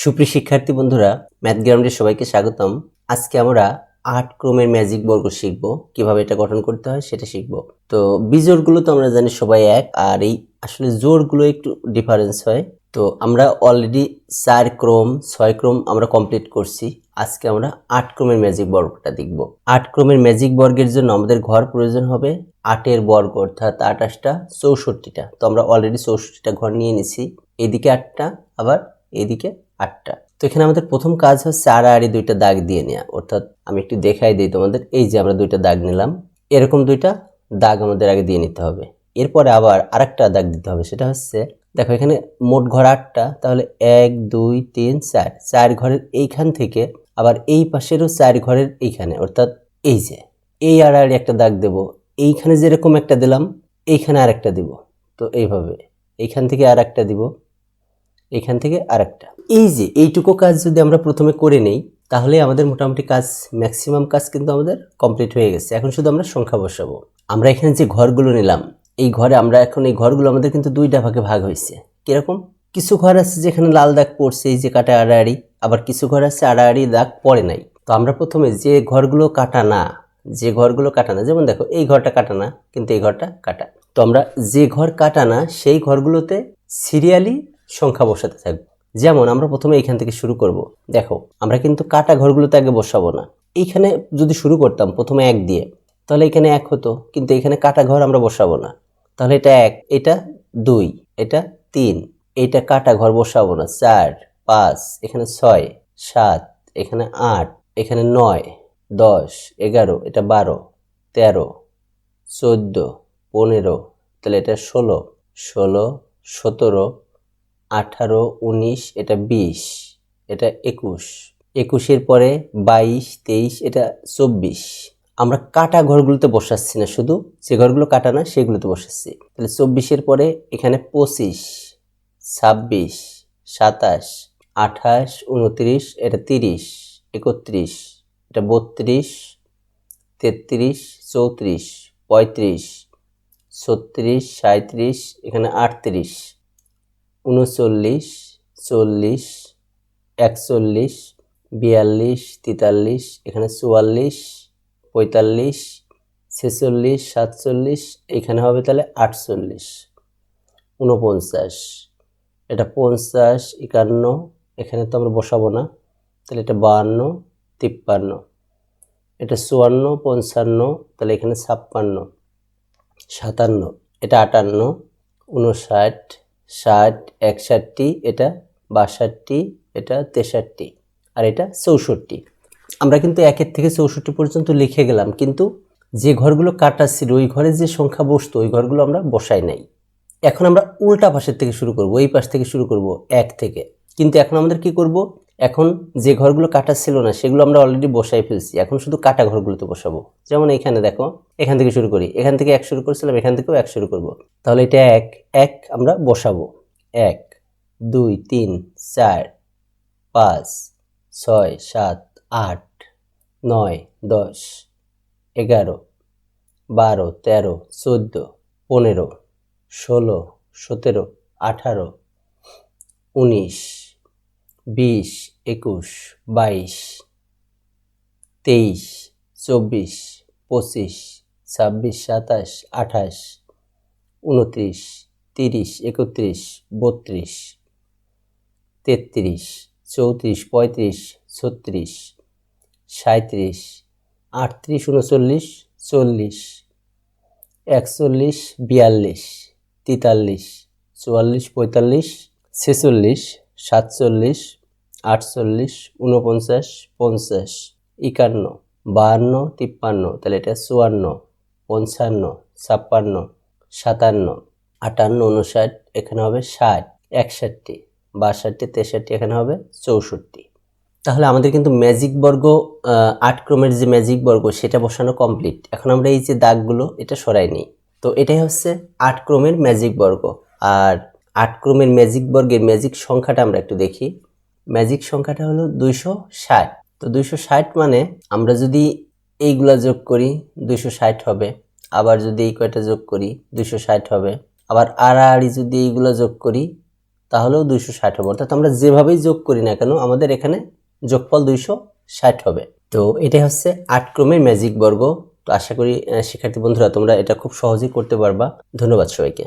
সুপ্রিয় শিক্ষার্থী বন্ধুরা, ম্যাথ গ্রাউন্ডে সবাইকে স্বাগতম। আজকে আমরা আট ক্রমের ম্যাজিক বর্গ শিখব। কীভাবে এটা গঠন করতে হয় সেটা শিখব। তো বিজোড়গুলো তো আমরা জানি সবাই এক, আর এই আসলে জোড়গুলো একটু ডিফারেন্স হয়। তো আমরা অলরেডি চার ক্রম, ছয় ক্রম আমরা কমপ্লিট করছি। আজকে আমরা আট ক্রমের ম্যাজিক বর্গটা দেখব। আট ক্রমের ম্যাজিক বর্গের জন্য আমাদের ঘর প্রয়োজন হবে আটের বর্গ, অর্থাৎ আঠাশটা চৌষট্টিটা। তো আমরা অলরেডি চৌষট্টিটা ঘর নিয়ে নিছি। এদিকে আটটা, আবার এদিকে আটটা। তো এখানে আমাদের প্রথম কাজ হচ্ছে আড়াআড়ি দুইটা দাগ দিয়ে নেওয়া অর্থাৎ আমি একটু দেখাই দিই তোমাদের। এই যে আমরা দুইটা দাগ নিলাম, এরকম দুইটা দাগ আমাদের আগে দিয়ে নিতে হবে। এরপরে আবার আরেকটা দাগ দিতে হবে, সেটা হচ্ছে, দেখো এখানে মোট ঘর আটটা, তাহলে এক, দুই, তিন, চার। চার ঘরের এইখান থেকে আবার এই পাশেরও চার ঘরের এইখানে। অর্থাৎ এই যে, এই আড়াআড়ি একটা দাগ দেব, এইখানে যেরকম একটা দিলাম, এইখানে আরেকটা দিব। তো এইভাবে, এইখান থেকে আর একটা দিব এখান থেকে আরেকটা। এই যে এইটুকু কাজ যদি আমরা প্রথমে করে নেই, তাহলে আমাদের মোটামুটি কাজ ম্যাক্সিমাম কাজ কিন্তু আমাদের কমপ্লিট হয়ে গেছে। এখন শুধু আমরা সংখ্যা বসাবো। আমরা এখানে যে ঘরগুলো নিলাম, এই ঘরে আমরা এখন এই ঘরগুলো আমাদের কিন্তু দুইটা ভাগে ভাগ হয়েছে। কীরকম? কিছু ঘর আছে যেখানে লাল দাগ পড়ছে, এই যে কাটা আড়াআড়ি, আবার কিছু ঘর আছে আড়াআড়ি দাগ পড়ে নাই। তো আমরা প্রথমে যে ঘরগুলো কাটা না, যে ঘরগুলো কাটা না, যেমন দেখো, এই ঘরটা কাটা না, কিন্তু এই ঘরটা কাটা। তো আমরা যে ঘর কাটা না, সেই ঘরগুলোতে সিরিয়ালি সংখ্যা বসাতে থাকব। যেমন আমরা প্রথমে এখান থেকে শুরু করব। দেখো, আমরা কিন্তু কাটা ঘরগুলোতে আগে বসাবো না। এইখানে যদি শুরু করতাম প্রথমে এক দিয়ে, তাহলে এখানে এক হতো। কিন্তু এখানে কাটা ঘর আমরা বসাবো না। তাহলে এটা এক, এটা দুই, এটা তিন, এটা কাটা ঘর বসাবো না। চার, পাঁচ, এখানে ছয়, সাত, এখানে আট, এখানে নয়, দশ, এগারো, এটা বারো, তেরো, চোদ্দ, পনেরো, তাহলে এটা ষোলো ষোলো, সতেরো আঠারো, উনিশ, এটা বিশ, এটা একুশ। একুশের পরে বাইশ, তেইশ, এটা চব্বিশ। আমরা কাটা ঘরগুলোতে বসাচ্ছি না শুধু, যে ঘরগুলো কাটা না, সেগুলোতে বসাচ্ছি। তাহলে চব্বিশের পরে এখানে পঁচিশ, ছাব্বিশ, সাতাশ, আঠাশ, উনত্রিশ, এটা তিরিশ, একত্রিশ, এটা বত্রিশ, তেত্রিশ, চৌত্রিশ, পঁয়ত্রিশ, ছত্রিশ সাঁত্রিশ এখানে আটত্রিশ। উনচল্লিশ চল্লিশ, একচল্লিশ, বিয়াল্লিশ, তেতাল্লিশ, এখানে চুয়াল্লিশ, পঁয়তাল্লিশ, ছেচল্লিশ, সাতচল্লিশ, এখানে হবে তাহলে আটচল্লিশ উনপঞ্চাশ এটা পঞ্চাশ, একান্ন, এখানে তো আমরা বসাবো না, তাহলে এটা বাহান্ন, তিপ্পান্ন, এটা চুয়ান্ন, পঞ্চান্ন, তাহলে এখানে ছাপ্পান্ন, সাতান্ন, এটা আটান্ন উনষাট ষাট, একষট্টি, এটা বাষট্টি, এটা তেষট্টি, আর এটা চৌষট্টি। আমরা কিন্তু একের থেকে চৌষট্টি পর্যন্ত লিখে গেলাম, কিন্তু যে ঘরগুলো কাটা ছিল, ওই ঘরে যে সংখ্যা বসতো, ওই ঘরগুলো আমরা বসাই নাই। এখন আমরা উল্টা পাশের থেকে শুরু করব, এই পাশ থেকে শুরু করব, এক থেকে। কিন্তু এখন আমাদের কি করব? এখন যে ঘরগুলো কাটা ছিল না, সেগুলো আমরা অলরেডি বসাই ফেলছি। এখন শুধু কাটা ঘরগুলোতে বসাবো। যেমন এখানে দেখো, এখান থেকে শুরু করি। এখান থেকে এক শুরু করছিলাম, এখান থেকেও এক শুরু করব। তাহলে এটা এক এক আমরা বসাবো। এক, দুই, তিন, চার, পাঁচ, ছয়, সাত, আট, নয়, দশ, এগারো, বারো, তেরো, চোদ্দ, পনেরো, ষোলো, সতেরো, আঠারো, উনিশ বিশ, একুশ, বাইশ, তেইশ, চব্বিশ, পঁচিশ, ছাব্বিশ, সাতাশ, আঠাশ, উনত্রিশ, তিরিশ, একত্রিশ, বত্রিশ, তেত্রিশ, চৌত্রিশ, পঁয়ত্রিশ, ছত্রিশ সাঁত্রিশ আটত্রিশ, উনচল্লিশ, চল্লিশ, একচল্লিশ, বিয়াল্লিশ, তেতাল্লিশ, চুয়াল্লিশ, পঁয়তাল্লিশ, ছেচল্লিশ সাতচল্লিশ, আটচল্লিশ উনপঞ্চাশ পঞ্চাশ, একান্ন, বাহান্ন, তিপ্পান্ন, তাহলে এটা চুয়ান্ন, পঞ্চান্ন, ছাপ্পান্ন, সাতান্ন, আটান্ন উনষাট এখানে হবে ষাট, একষট্টি, বাষট্টি, তেষট্টি, এখানে হবে চৌষট্টি। তাহলে আমাদের কিন্তু ম্যাজিক বর্গ আট ক্রমের যে ম্যাজিক বর্গ, সেটা বসানো কমপ্লিট এখন আমরা এই যে দাগগুলো, এটা সরাই নিই। তো এটাই হচ্ছে আট ক্রমের ম্যাজিক বর্গ। আর আট ক্রমের ম্যাজিক বর্গের ম্যাজিক সংখ্যাটা আমরা একটু দেখি। ম্যাজিক সংখ্যাটা হলো দুইশো ষাট। তো দুইশো ষাট মানে আমরা যদি এইগুলা যোগ করি, দুইশো ষাট হবে। আবার যদি এই কয়টা যোগ করি, দুইশো ষাট হবে। আবার আড়াআড়ি যদি এইগুলো যোগ করি, তাহলেও দুইশো ষাট হবে। অর্থাৎ আমরা যেভাবেই যোগ করি না কেন, আমাদের এখানে যোগফল দুইশো ষাট হবে। তো এটাই হচ্ছে আট ক্রমের ম্যাজিক বর্গ। তো আশা করি শিক্ষার্থী বন্ধুরা, তোমরা এটা খুব সহজেই করতে পারবা। ধন্যবাদ সবাইকে।